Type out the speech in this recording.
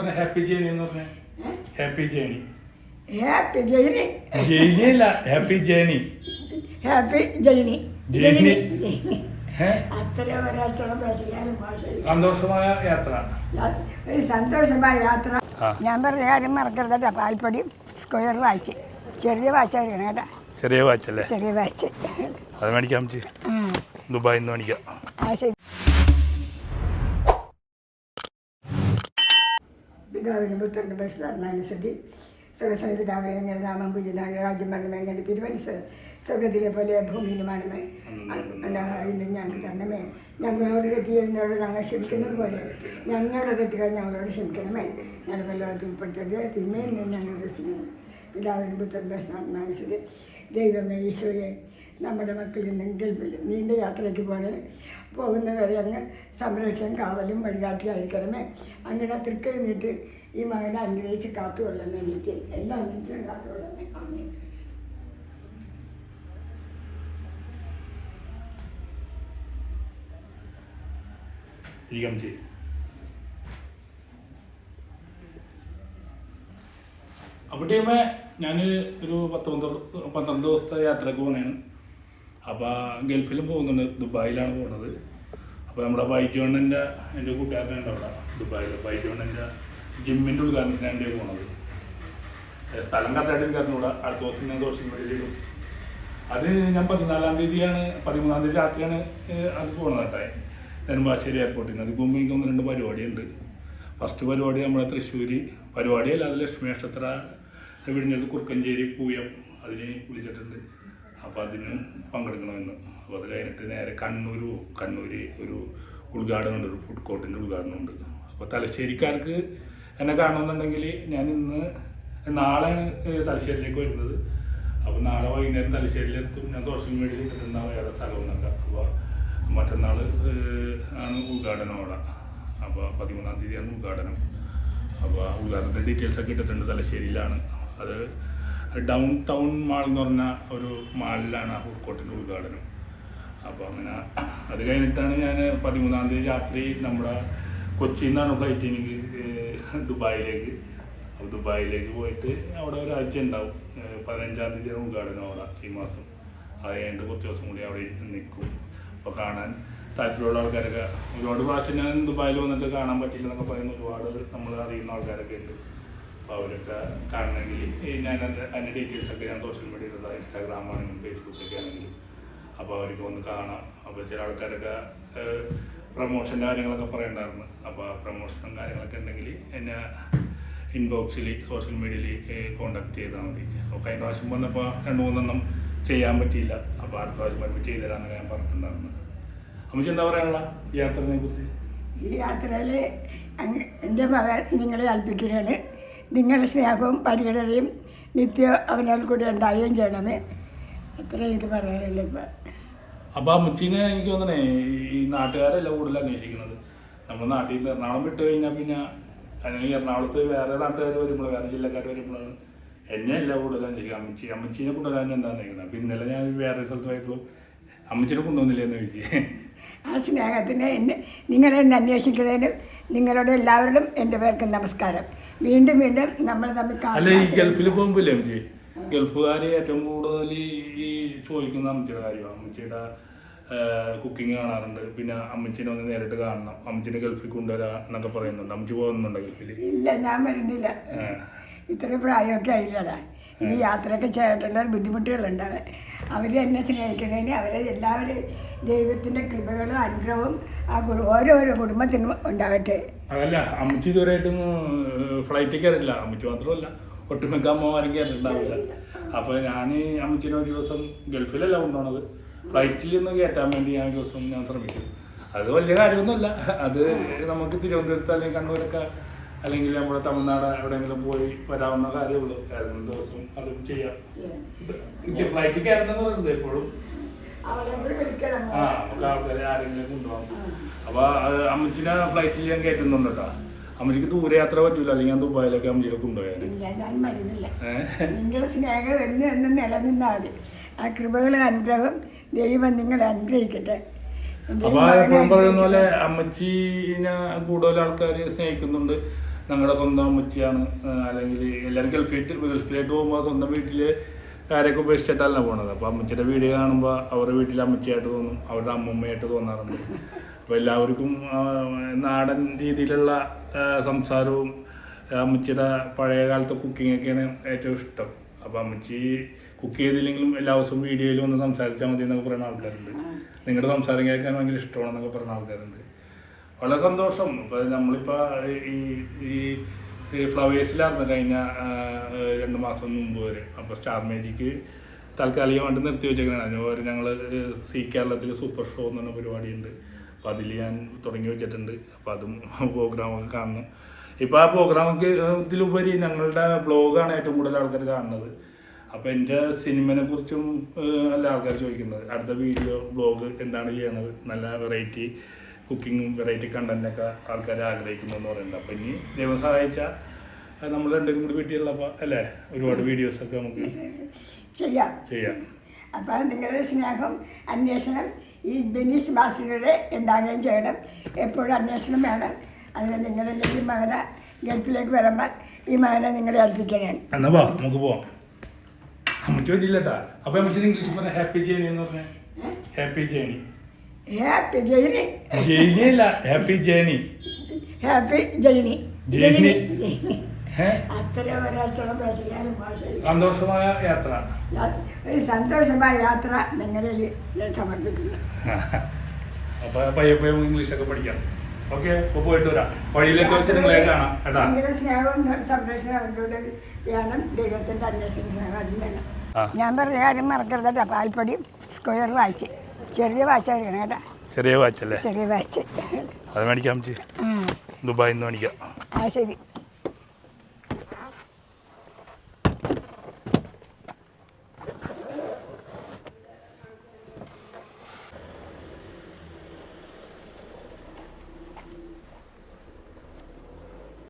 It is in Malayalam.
പറഞ്ഞ ഹാപ്പി ജേണി എന്ന് പറഞ്ഞ? ഹാപ്പി ജേണി ഹാപ്പി ജൈനി ജേണി അല്ല ഹാപ്പി ജേണി ഹാപ്പി ജൈനി ജൈനി. സന്തോഷമായ യാത്ര. ഒരു സന്തോഷമായ യാത്ര. ഞാൻ പറഞ്ഞ കാര്യം മറക്കരുത് കേട്ടോ. പാൽപ്പൊടി സ്ക്വയർ വായിച്ച് ചെറിയ വാച്ച് എടുക്കണം കേട്ടോ. ചെറിയ വായിച്ചല്ലേ ചെറിയ വാച്ച് അത് മേടിക്കാം ദുബായിന്ന് ദുബായിൽ നിന്ന് മേടിക്കാം. ആ ശരി. പിതാവിന് പുത്രനും ബസ്താത്മാനുസൃതി സർവസന പിതാവ് എങ്ങനെ നാമം പൂജിതാണ് രാജ്യം മരണം എങ്ങനെ തിരുവനസ് സ്വർഗത്തിലെ പോലെ ഭൂമിയിലുമാണമേ അല്ലാതെ ഞങ്ങൾക്ക് തരണമേ. ഞങ്ങളോട് തെറ്റ് ചെയ്യുന്നവരോട് ഞങ്ങൾ ക്ഷമിക്കുന്നത് പോലെ ഞങ്ങളുടെ തെറ്റുകൾ ഞങ്ങളോട് ക്ഷമിക്കണമേ. ഞങ്ങളുടെ ലോകത്തിൽ ഉൾപ്പെടുത്തരുത്. തിന്മയിൽ നിന്ന് ഞങ്ങൾ രക്ഷിക്കണം പിതാവിന് പുത്രൻ ബസ്താത്മാനുസൃതി ദൈവമേ ഈശോയെ നമ്മുടെ മക്കളിൽ നിന്നെങ്കിൽ നീണ്ട യാത്രയ്ക്ക് പോകണേ. പോകുന്നവരെ അങ്ങ് സംരക്ഷണം കാവലും വഴികാട്ടിലായിരിക്കണമേ അങ്ങനെ തൃക്കൈ നീട്ട് ഈ മകനെ അനുഗ്രഹിച്ച് കാത്തുകൊള്ളണമേ നിത്യം എല്ലാ നിത്യം കാത്തുകൊള്ളണമേ അമ്മേ ഇരിക്കാം ചി അപ്പോൾ ടീമേ ഞാൻ ഒരു പത്ത് പന്ത്രണ്ട് ദിവസത്തെ യാത്രയ്ക്ക് പോകണേണ് അപ്പോൾ ഗൾഫിലും പോകുന്നുണ്ട്. ദുബായിലാണ് പോകുന്നത് അപ്പോൾ നമ്മുടെ ബൈജോണിന്റെ എന്റെ കൂട്ടുകാരനുണ്ട് അവിടെ ദുബായിൽ ബൈജോണിന്റെ ജിമ്മിന്റെ ഉദ്ഘാടനത്തിനാണ് പോണത്. സ്ഥലം കറക്റ്റായിട്ട് കറിഞ്ഞൂടാ അടുത്ത ദിവസം ഞാൻ സോഷ്യൽ മീഡിയയിലിടും അത് ഞാൻ പതിനാലാം തീയതിയാണ് പതിമൂന്നാം തീയതി രാത്രിയാണ് അത് പോകുന്നത് കേട്ടോ. നെടുമ്പാശ്ശേരി എയർപോർട്ടിൽ നിന്ന് മുമ്പ് എനിക്ക് ഒന്ന് രണ്ട് പരിപാടിയുണ്ട്. ഫസ്റ്റ് പരിപാടി നമ്മുടെ തൃശ്ശൂർ പരിപാടിയല്ല അത് ലക്ഷ്മി നക്ഷത്ര വിഴിഞ്ഞത് കുറുക്കഞ്ചേരി പൂയം അതിന് വിളിച്ചിട്ടുണ്ട്. അപ്പോൾ അതിന് പങ്കെടുക്കണമെന്ന്. അപ്പോൾ അത് കഴിഞ്ഞിട്ട് നേരെ കണ്ണൂർ കണ്ണൂർ ഒരു ഉദ്ഘാടനമുണ്ട് ഒരു ഫുഡ് കോർട്ടിന്റെ ഉദ്ഘാടനമുണ്ട്. അപ്പോൾ തലശ്ശേരിക്കാർക്ക് എന്നെ കാണണമെന്നുണ്ടെങ്കിൽ ഞാൻ ഇന്ന് നാളെയാണ് തലശ്ശേരിയിലേക്ക് വരുന്നത്. അപ്പോൾ നാളെ വൈകുന്നേരം തലശ്ശേരിയിലെത്തും ഞാൻ സോഷ്യൽ മീഡിയയിൽ ഇട്ടിട്ടുണ്ടാവും ഏറെ സ്ഥലം എന്നൊക്കെ അപ്പോൾ മറ്റന്നാൾ ആണ് ഉദ്ഘാടനം അവിടെ. അപ്പോൾ പതിമൂന്നാം തീയതിയാണ് ഉദ്ഘാടനം. അപ്പോൾ ഉദ്ഘാടനത്തിന്റെ ഡീറ്റെയിൽസ് ഒക്കെ ഇട്ടിട്ടുണ്ട് തലശ്ശേരിയിലാണ്. അത് ഡൗൺ ടൗൺ മാൾ എന്ന് പറഞ്ഞ ഒരു മാളിലാണ് ആ ഫുഡ് കോർട്ടിന്റെ ഉദ്ഘാടനം. അപ്പോൾ അങ്ങനെ അത് കഴിഞ്ഞിട്ടാണ് ഞാൻ പതിമൂന്നാം തീയതി രാത്രി നമ്മുടെ കൊച്ചിയിൽ നിന്നാണ് ഫ്ലൈറ്റ് എനിക്ക് ദുബായിലേക്ക്. അപ്പോൾ ദുബായിലേക്ക് പോയിട്ട് അവിടെ ഒരു ആഴ്ച ഉണ്ടാവും പതിനഞ്ചാം തീയതി ഉദ്ഘാടനം അവിടെ ഈ മാസം. അത് കഴിഞ്ഞിട്ട് കുറച്ച് ദിവസം കൂടി അവിടെ നിൽക്കും. അപ്പോൾ കാണാൻ താല്പര്യമുള്ള ആൾക്കാരൊക്കെ ഒരുപാട് പ്രാവശ്യം ഞാൻ ദുബായിൽ വന്നിട്ട് കാണാൻ പറ്റില്ല എന്നൊക്കെ പറയുന്ന ഒരുപാട് നമ്മൾ അറിയുന്ന ആൾക്കാരൊക്കെ ഉണ്ട്. അപ്പോൾ അവരൊക്കെ കാണണമെങ്കിൽ ഞാൻ അതിന്റെ ഡീറ്റെയിൽസൊക്കെ ഞാൻ സോഷ്യൽ മീഡിയയിലുള്ള ഇൻസ്റ്റാഗ്രാം ആണെങ്കിലും ഫേസ്ബുക്കൊക്കെ ആണെങ്കിലും. അപ്പോൾ അവർക്ക് വന്ന് കാണാം. അപ്പോൾ ചില ആൾക്കാരൊക്കെ പ്രൊമോഷന്റെ കാര്യങ്ങളൊക്കെ പറയണ്ടായിരുന്നു. അപ്പോൾ ആ പ്രൊമോഷനും കാര്യങ്ങളൊക്കെ ഉണ്ടെങ്കിൽ എന്നെ ഇൻബോക്സിൽ സോഷ്യൽ മീഡിയയിൽ കോണ്ടാക്ട് ചെയ്താൽ മതി. അപ്പോൾ കഴിഞ്ഞ പ്രാവശ്യം വന്നപ്പോൾ രണ്ട് മൂന്നെണ്ണം ചെയ്യാൻ പറ്റിയില്ല. അപ്പോൾ അടുത്ത പ്രാവശ്യം വരുമ്പോൾ ചെയ്തു തരാമെന്ന് ഞാൻ പറഞ്ഞിട്ടുണ്ടായിരുന്നു. അമ്മച്ചി എന്താ പറയാനുള്ള യാത്രനെ കുറിച്ച്? ഈ യാത്രയിൽ എന്റെ മകൻ നിങ്ങളെ ഏൽപ്പിക്കുകയാണ് നിങ്ങളുടെ സ്നേഹവും പരിഗണനയും നിത്യം അവനാൽ കൂടി ഉണ്ടാവുകയും ചെയ്യണമേ. അത്ര എനിക്ക് പറയാനുള്ളൂ ഇപ്പം. അപ്പോൾ മുച്ചിനെ എനിക്ക് തോന്നണേ ഈ- നാട്ടുകാരല്ല കൂടുതൽ അന്വേഷിക്കുന്നത്? നമ്മൾ നാട്ടിൽ നിന്ന് എറണാകുളം വിട്ട് കഴിഞ്ഞാൽ പിന്നെ അല്ലെങ്കിൽ എറണാകുളത്ത് വേറെ നാട്ടുകാർ വരുമ്പോൾ വേറെ ജില്ലക്കാർ വരുമ്പോഴാണ് എന്നെ അല്ല കൂടുതൽ അന്വേഷിക്കുക? അമ്മച്ചി അമ്മച്ചീനെ കൊണ്ടുവരാൻ എന്താ നിൽക്കുന്നത് അപ്പം ഇന്നലെ ഞാൻ വേറെ സ്ഥലത്ത് പോയപ്പോൾ അമ്മച്ചിനെ കൊണ്ടുവന്നില്ലേ എന്ന് ചോദിച്ചു. ആ സ്നേഹത്തിന് എന്നെ നിങ്ങളെ എന്നെ അന്വേഷിക്കുന്നതിനും നിങ്ങളുടെ എല്ലാവരോടും എന്റെ പേർക്ക് നമസ്കാരം. വീണ്ടും വീണ്ടും നമ്മൾ തമ്മിൽ അല്ല ഈ ഗൾഫിൽ പോകുമ്പോൾ അമ്മച്ചി ഗൾഫുകാർ ഏറ്റവും കൂടുതൽ ഈ- ചോദിക്കുന്ന അമ്മച്ചിയുടെ കാര്യമാണ്. അമ്മച്ചിയുടെ കുക്കിംഗ് കാണാറുണ്ട്. പിന്നെ അമ്മച്ചിനെ ഒന്ന് നേരിട്ട് കാണണം. അമ്മച്ചിനെ ഗൾഫിൽ കൊണ്ടുവരാ എന്നൊക്കെ പറയുന്നുണ്ട്. അമ്മച്ചി പോകുന്നുണ്ടോ ഗൾഫിൽ ഇല്ല ഞാൻ വരുന്നില്ല. ഇത്ര പ്രായമൊക്കെ ആയില്ലടാ. ഈ യാത്രയൊക്കെ ചേട്ടേണ്ട ബുദ്ധിമുട്ടുകളുണ്ട്. അവർ എന്നെ സ്നേഹിക്കുന്നതിന് അവരെ എല്ലാവരും ദൈവത്തിന്റെ കൃപകളും അനുഗ്രഹവും ആ കുടു ഓരോരോ കുടുംബത്തിനും ഉണ്ടാകട്ടെ. അതല്ല അമ്മച്ചി ഇതുവരെയായിട്ടും ഫ്ലൈറ്റിൽ കയറില്ല അമ്മച്ചി മാത്രമല്ല. ഒട്ടുമിക്ക അമ്മമാരും കേട്ടിട്ടുണ്ടാവില്ല. അപ്പോൾ ഞാൻ അമ്മച്ചിനെ ഒരു ദിവസം ഗൾഫിലല്ല കൊണ്ടുപോണത്. ഫ്ലൈറ്റിൽ നിന്ന് കയറ്റാൻ വേണ്ടി ഞാൻ ഒരു ദിവസം ഞാൻ ശ്രമിക്കും അത് വലിയ കാര്യമൊന്നുമല്ല. അത് നമുക്ക് തിരുവനന്തപുരത്ത് അല്ലെങ്കിൽ കണ്ണൂരൊക്കെ അല്ലെങ്കിൽ നമ്മുടെ തമിഴ്നാട് എവിടെയെങ്കിലും പോയി വരാവുന്ന കാര്യമുള്ളൂ. ഏതെങ്കിലും ദിവസം അതും ചെയ്യാം. ഫ്ലൈറ്റിൽ കയറണമെന്ന് പറയുന്നത് എപ്പോഴും. ആ നമുക്ക് ആൾക്കാരെ ആരെങ്കിലും കൊണ്ടുപോകാം അപ്പൊ അത് അമ്മച്ചിനെ ഫ്ലൈറ്റിൽ ഞാൻ കയറ്റുന്നുണ്ട് കേട്ടോ. അമ്മച്ചിക്ക് ദൂരെ യാത്ര പറ്റൂല അല്ലെങ്കിൽ ഞാൻ ദുബായിലൊക്കെ അമ്മച്ചിനെ കൊണ്ടുപോയാൽ ഇല്ല ഞാൻ മരുന്നില്ല. നിങ്ങളുടെ സ്നേഹം എന്ന് എന്നും നിലനിന്നാൽ മതി. ആ കൃപകളെ അനുഗ്രഹം ദൈവം നിങ്ങളെ അനുഗ്രഹിക്കട്ടെ. അപ്പൊ എപ്പോഴും പറയുന്ന പോലെ. അമ്മച്ചീനെ കൂടുതൽ ആൾക്കാർ സ്നേഹിക്കുന്നുണ്ട്. ഞങ്ങളുടെ സ്വന്തം അമ്മച്ചിയാണ്. അല്ലെങ്കിൽ എല്ലാവരും ഗൾഫിലേക്ക് ഗൾഫിലേക്ക് പോകുമ്പോൾ സ്വന്തം വീട്ടിൽ കാര്യമൊക്കെ ഉപേക്ഷിച്ചിട്ടല്ല പോണത്. അപ്പോൾ അമ്മച്ചിയുടെ വീഡിയോ കാണുമ്പോൾ അവരുടെ വീട്ടിലെ അമ്മച്ചിയായിട്ട് തോന്നും അവരുടെ അമ്മമ്മയായിട്ട് തോന്നാറുണ്ട്. അപ്പോൾ എല്ലാവർക്കും നാടൻ രീതിയിലുള്ള സംസാരവും അമ്മച്ചിയുടെ പഴയ കാലത്തെ കുക്കിങ്ങൊക്കെയാണ് ഏറ്റവും ഇഷ്ടം. അപ്പോൾ അമ്മച്ചി കുക്ക് ചെയ്തില്ലെങ്കിലും എല്ലാ ദിവസവും വീഡിയോയിൽ വന്ന് സംസാരിച്ചാൽ മതി എന്നൊക്കെ പറയുന്ന ആൾക്കാരുണ്ട്. നിങ്ങളുടെ സംസാരം കേൾക്കാൻ ഭയങ്കര ഇഷ്ടമാണെന്നൊക്കെ പറയുന്ന ആൾക്കാരുണ്ട്. വളരെ സന്തോഷം. ഇപ്പോൾ നമ്മളിപ്പോൾ ഈ ഈ ഈ ഫ്ലവേഴ്സിലായിരുന്നു കഴിഞ്ഞ രണ്ട് മാസം മുമ്പ് വരെ. അപ്പോൾ സ്റ്റാർ മേജിക്ക് താൽക്കാലികമായിട്ട് നിർത്തി വെച്ചേക്കണതാണ്. അതിന് പകരം ഞങ്ങൾ സി കേരളത്തിൽ സൂപ്പർ ഷോ എന്ന് പറഞ്ഞ പരിപാടിയുണ്ട്. അപ്പോൾ അതിൽ ഞാൻ തുടങ്ങി വെച്ചിട്ടുണ്ട്. അപ്പോൾ അതും പ്രോഗ്രാമൊക്കെ കാണണം. ഇപ്പോൾ ആ പ്രോഗ്രാമൊക്കെ ഇതിലുപരി ഞങ്ങളുടെ ബ്ലോഗാണ് ഏറ്റവും കൂടുതൽ ആൾക്കാർ കാണുന്നത്. അപ്പോൾ എന്റെ സിനിമനെ കുറിച്ചും അല്ല ആൾക്കാർ ചോദിക്കുന്നത്. അടുത്ത വീഡിയോ ബ്ലോഗ് എന്താണ് ചെയ്യുന്നത് നല്ല വെറൈറ്റി കുക്കിങ്ങും വെറൈറ്റി കണ്ടന്റൊക്കെ ആൾക്കാർ ആഗ്രഹിക്കുന്നു എന്ന് പറയുന്നത് അപ്പോൾ ഇനി ദൈവം സഹായിച്ചാൽ നമ്മൾ രണ്ടും കൂടി വീട്ടിലുള്ളപ്പോൾ അല്ലേ? ഒരുപാട് വീഡിയോസൊക്കെ നമുക്ക് ചെയ്യാം. ചെയ്യാം. അപ്പോൾ നിങ്ങളുടെ സ്നേഹം അന്വേഷണം ഈ ബെനീസ് ബാസിലൂടെ ഉണ്ടാകുകയും ചെയ്യണം. എപ്പോഴും അന്വേഷണം വേണം. അതിന് നിങ്ങളുടെ ഈ മകനെ ഗൾഫിലേക്ക് വരുമ്പോൾ ഈ മകനെ നിങ്ങളെ ഏൽപ്പിക്കുകയാണ്. എന്നാ വാ നമുക്ക് പോവാം. അമ്മച്ചി പറ്റില്ലട്ടാ അപ്പൊ അമ്മച്ചി ഇംഗ്ലീഷ് പറഞ്ഞ ഹാപ്പി ജേണി എന്ന് പറഞ്ഞ? Happy journey. Happy journey. Journey അല്ല ഹാപ്പി ജേണി. Happy journey. ജയിനി. സന്തോഷമായ യാത്ര. ഒരു സന്തോഷമായ യാത്ര നിങ്ങളിൽ ഞാൻ സമർപ്പിക്കുന്നു. അപ്പൊ പയ്യെ പയ്യെ ഇംഗ്ലീഷ് ഒക്കെ പഠിക്കാം. ഓക്കെ അപ്പൊ പോയിട്ട് വരാം. വഴിയിലേക്ക് വെച്ച് നിങ്ങളെ കാണാം കേട്ടാ. നിങ്ങളുടെ സ്നേഹവും സംരക്ഷണം അവരുടെ വേണം ദൈവത്തിന്റെ അന്വേഷണ സ്നേഹം അതും വേണം ഞാൻ പറഞ്ഞ കാര്യം മറക്കരുത് കേട്ടോ. പാൽപ്പൊടി സ്ക്വയർ വാച്ച്. ചെറിയ വാച്ചായിരിക്കണം കേട്ടോ. ചെറിയ വാച്ചല്ലേ? ചെറിയ വാച്ച്. അത് മേടിക്കാം ദുബായിന്ന് ആ ദുബായിൽ നിന്ന് മേടിക്കാം. ആ ശരി.